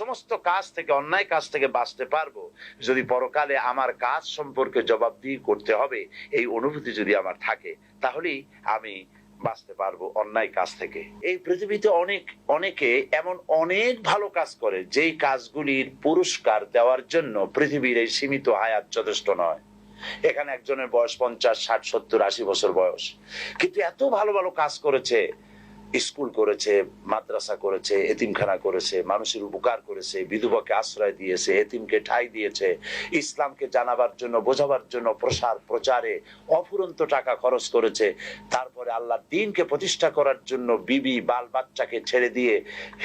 সমস্ত কাজ থেকে, অন্যায় কাজ থেকে বাঁচতে পারব। যদি পরকালে আমার কাজ সম্পর্কে জবাবদিহি করতে হবে, এই অনুভূতি যদি আমার থাকে, তাহলেই আমি বাঁচতে পারব অন্যায় কাজ থেকে। এই পৃথিবীতে অনেক, অনেকে এমন অনেক ভালো কাজ করে, যেই কাজগুলির পুরস্কার দেওয়ার জন্য পৃথিবীর এই সীমিত হায়াত যথেষ্ট নয়। এখানে একজনের বয়স পঞ্চাশ, ষাট, সত্তর, আশি বছর বয়স। কিন্তু এত ভালো ভালো কাজ করেছে স্কুল করেছে, মাদ্রাসা করেছে, এতিমখানা করেছে, মানুষের উপকার করেছে, বিধবাকে আশ্রয় দিয়েছে, এতিমকে ঠাই দিয়েছে, ইসলামকে জানাবার জন্য, বোঝাবার জন্য প্রসার, প্রচারে অফুরন্ত টাকা খরচ করেছে। তারপরে আল্লাহর দিনকে প্রতিষ্ঠা করার জন্য বিবি বাল বাচ্চাকে ছেড়ে দিয়ে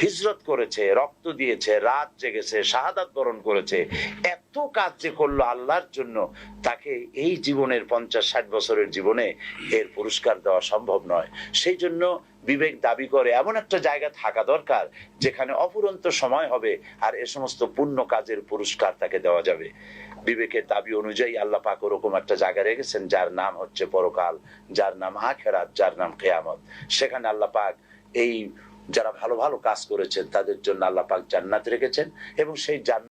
হিজরত করেছে, রক্ত দিয়েছে, রাত জেগেছে, শাহাদাত বরণ করেছে। এত কাজ যে করল আল্লাহর জন্য, তাকে এই জীবনের পঞ্চাশ ষাট বছরের জীবনে এর পুরস্কার দেওয়া সম্ভব নয়। সেই জন্য বিবেক দাবি করে এমন একটা জায়গা থাকা দরকার যেখানে অফুরন্ত সময় হবে আর এ সমস্ত পুণ্য কাজের পুরস্কার তাকে দেওয়া যাবে। বিবেকের দাবি অনুযায়ী আল্লাহ পাক ওরকম একটা জায়গা রেখেছেন যার নাম হচ্ছে পরকাল, যার নাম আখেরাত, যার নাম কেয়ামত। সেখানে আল্লাহ পাক এই যারা ভালো ভালো কাজ করেছেন তাদের জন্য আল্লাহ পাক জান্নাত রেখেছেন এবং সেই জান্নাত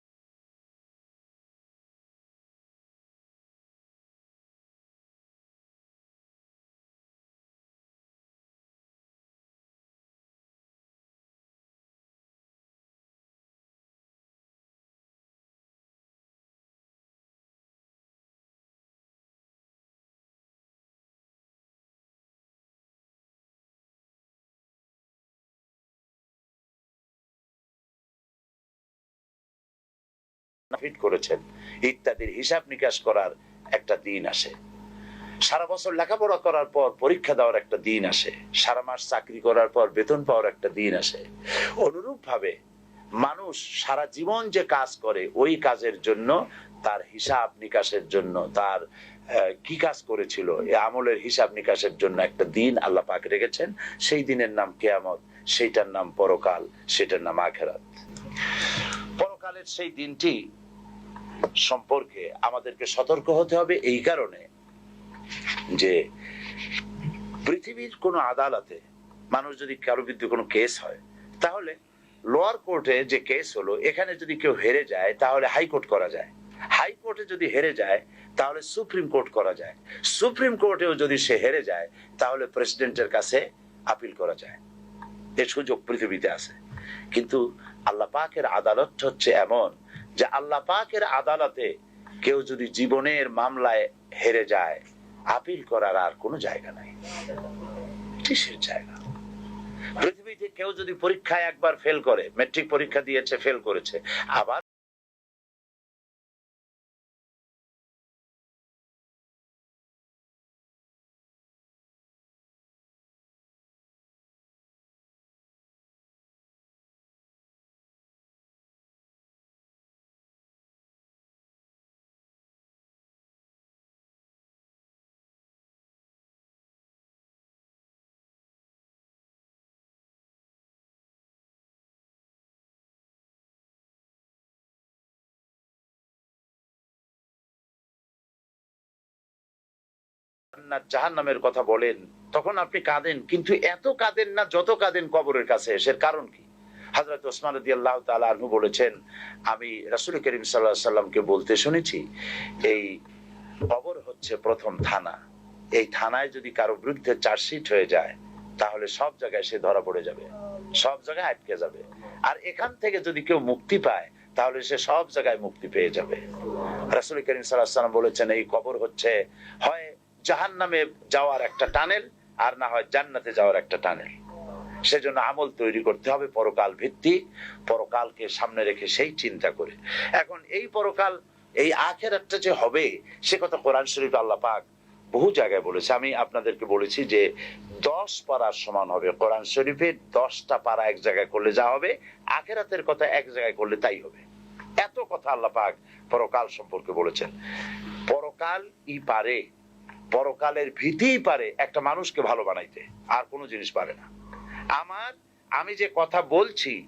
ফিট করেছেন। ইত্যাদির হিসাব নিকাশ করার একটা দিন আসে। সারা বছর লেখাপড়া করার পর পরীক্ষা দেওয়ার একটা দিন আসে। সারা মাস চাকরি করার পর বেতন পাওয়ার একটা দিন আসে। অনুরূপ ভাবে মানুষ সারা জীবন যে কাজ করে, ওই কাজের জন্য, তার হিসাব নিকাশের জন্য, তার কি কাজ করেছিল এই আমলের হিসাব নিকাশের জন্য একটা দিন আল্লাহ পাক রেখেছেন। সেই দিনের নাম কেয়ামত, সেইটার নাম পরকাল, সেটার নাম আখেরাত। পরকালের সেই দিনটি সম্পর্কে আমাদেরকে সতর্ক হতে হবে এই কারণে যে পৃথিবীর কোন আদালতে মানুষ যদি কারও বিরুদ্ধে কোনো কেস হয়, তাহলে লোয়ার কোর্টে যে কেস হলো, এখানে যদি কেউ হেরে যায়, তাহলে হাইকোর্ট করা যায়। হাইকোর্টে যদি হেরে যায়, তাহলে সুপ্রিম কোর্ট করা যায়। সুপ্রিম কোর্টেও যদি সে হেরে যায়, তাহলে প্রেসিডেন্টের কাছে আপিল করা যায়। এর সুযোগ পৃথিবীতে আছে। কিন্তু আল্লাহ পাকের আদালত হচ্ছে এমন যে আল্লাহ পাকের আদালতে কেউ যদি জীবনের মামলায় হেরে যায়, আপিল করার আর কোনো জায়গা নাই। কিসের জায়গা? পৃথিবীতে কেউ যদি পরীক্ষায় একবার ফেল করে মেট্রিক পরীক্ষা দিয়েছে ফেল করেছে, আবার জান্নাত জাহান্নামের কথা বলেন, তখন আপনি কাঁদেন, কিন্তু এত কাঁদেন না যত কাঁদেন কবরের কাছে এসে কারণ কি? হজরত ওসমান রদি আল্লাহ তালু বলেছেন, আমি রাসুল করিম সাল্লাহ সাল্লামকে বলতে শুনেছি, এই কবর হচ্ছে প্রথম থানা। এই থানায় যদি কারও বিরুদ্ধে চার্জশিট হয়ে যায়, তাহলে সব জায়গায় সে ধরা পড়ে যাবে, সব জায়গায় আটকে যাবে। আর এখান থেকে যদি কেউ মুক্তি পায়, তাহলে সে সব জায়গায় মুক্তি পেয়ে যাবে। রাসুল করিম সাল্লাহ সাল্লাম বলেছেন, এই কবর হচ্ছে, হয় জাহান নামে যাওয়ার একটা টানেল আর না হয় জান্নাতে যাওয়ার একটা টানেল। সেজন্য আমল তৈরি করতে হবে পরকাল ভিত্তি পরকালকে সামনে রেখে সেই চিন্তা করে। এখন এই পরকাল, এই আখের একটা যে হবে, সে কথা কোরআন শরীফ আল্লাহ পাক বহু জায়গায় বলেছে। আমি আপনাদেরকে বলেছি যে দশ পাড়ার সমান হবে। কোরআন শরীফে দশটা পাড়া এক জায়গায় করলে যা হবে, আখেরাতের কথা এক জায়গায় করলে তাই হবে। এত কথা আল্লাহ পাক পরকাল সম্পর্কে বলেছেন। পরকাল ই পারে পরকালের ভীতিই পারে একটা মানুষকে ভালো বানাইতে, আর কোনো জিনিস পারে না। আমার, আমি যে কথা বলছি